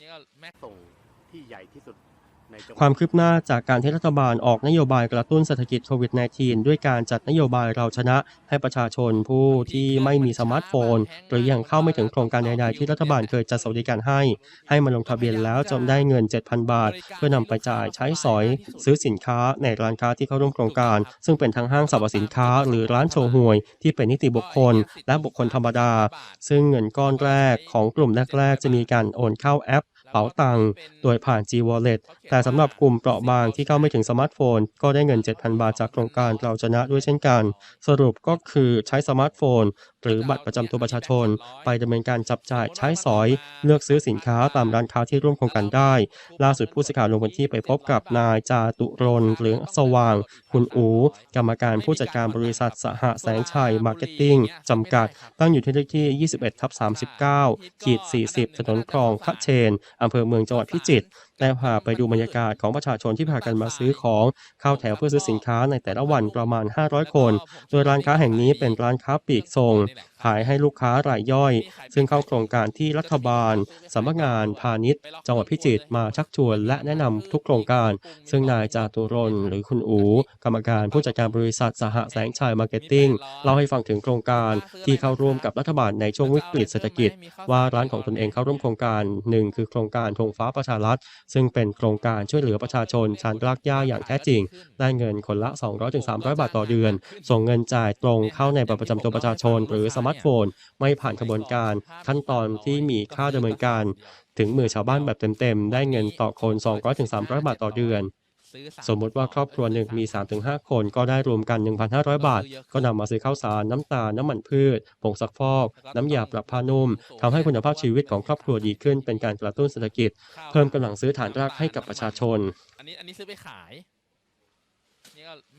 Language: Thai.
นี่ก็แม็กส่งที่ใหญ่ที่สุด ความคืบหน้าจากการที่รัฐบาลออกนโยบายกระตุ้นเศรษฐกิจโควิด -19 ด้วยการจัดนโยบายเราชนะ ให้ประชาชนผู้ที่ไม่มีสมาร์ทโฟน หรือยังเข้าไม่ถึงโครงการใดๆที่รัฐบาลเคยจัดสวัสดิการให้ ให้มาลงทะเบียนแล้วจนได้เงิน 7,000 บาท เพื่อนำไปจ่ายใช้สอย ซื้อสินค้าในร้านค้าที่เข้าร่วมโครงการ ซึ่งเป็นทั้งห้างสรรพสินค้า หรือร้านโชว์หวย ที่เป็นนิติบุคคล และบุคคลธรรมดา ซึ่งเงินก้อนแรกของกลุ่มแรกๆจะมีการโอนเข้าแอป เป๋าตังค์โดยผ่าน G Wallet แต่สำหรับกลุ่มเปราะบางที่เข้าไม่ถึงสมาร์ทโฟน ก็ได้เงิน 7,000 บาทจากโครงการเราชนะด้วยเช่นกัน สรุปก็คือใช้สมาร์ทโฟน หรือบัตรประจำตัวประชาชน ไปดำเนินการจับจ่ายใช้สอย เลือกซื้อสินค้าตามร้านค้าที่ร่วมโครงการได้ ล่าสุดผู้สื่อข่าวลงพื้นที่ไปพบกับนายจาตุรนเหลืองสว่าง คุณอู กรรมการผู้จัดการบริษัทสหแสงชัยมาร์เก็ตติ้งจำกัด ตั้งอยู่ที่เลขที่ 21ทับ39ขีด40ถนนคลองพระเชนอำเภอเมืองจังหวัดพิจิตร ได้พาไปดูบรรยากาศของประชาชนที่พากันมาซื้อของเข้าแถวเพื่อซื้อสินค้าในแต่ละวันประมาณ 500 คน โดยร้านค้าแห่งนี้เป็นร้านค้าปลีกส่งขายให้ลูกค้ารายย่อย ซึ่งเข้าโครงการที่รัฐบาลสำนักงานพาณิชย์ จังหวัดพิจิตรมาชักชวนและแนะนำทุกโครงการ ซึ่งนายจาตุรนหรือคุณอูกรรมการผู้จัดการบริษัทสหแสงชัยมาร์เก็ตติ้งเล่าให้ฟังถึงโครงการที่เข้าร่วมกับรัฐบาลในช่วงวิกฤตเศรษฐกิจ ว่าร้านของตนเองเข้าร่วมโครงการหนึ่งคือโครงการธงฟ้าประชารัฐซึ่งเป็นโครงการช่วยเหลือประชาชนชั้นรากหญ้าอย่างแท้จริง ได้เงินคนละ 200-300 บาทต่อเดือน ส่งเงินจ่ายตรงเข้าในบัตรประจำตัวประชาชน หรือสมาร์ทโฟน ไม่ผ่านกระบวนการขั้นตอนที่มีค่าดำเนินการ ถึงมือชาวบ้านแบบเต็มๆ ได้เงินต่อคน 200-300 บาทต่อเดือน สมมุติว่าครอบครัวหนึ่งมี 3-5 คนก็ได้รวมกัน 1,500 บาท ก็นำมาซื้อข้าวสาร น้ำตาลน้ำมันพืช ผงซักฟอก น้ำยาปรับผ้านุ่มทำให้คุณภาพชีวิตของครอบครัวดีขึ้น เป็นการกระตุ้นเศรษฐกิจ เพิ่มกำลังซื้อฐานรากให้กับประชาชน อันนี้อันนี้ซื้อไปขายนี่ก็แม็ก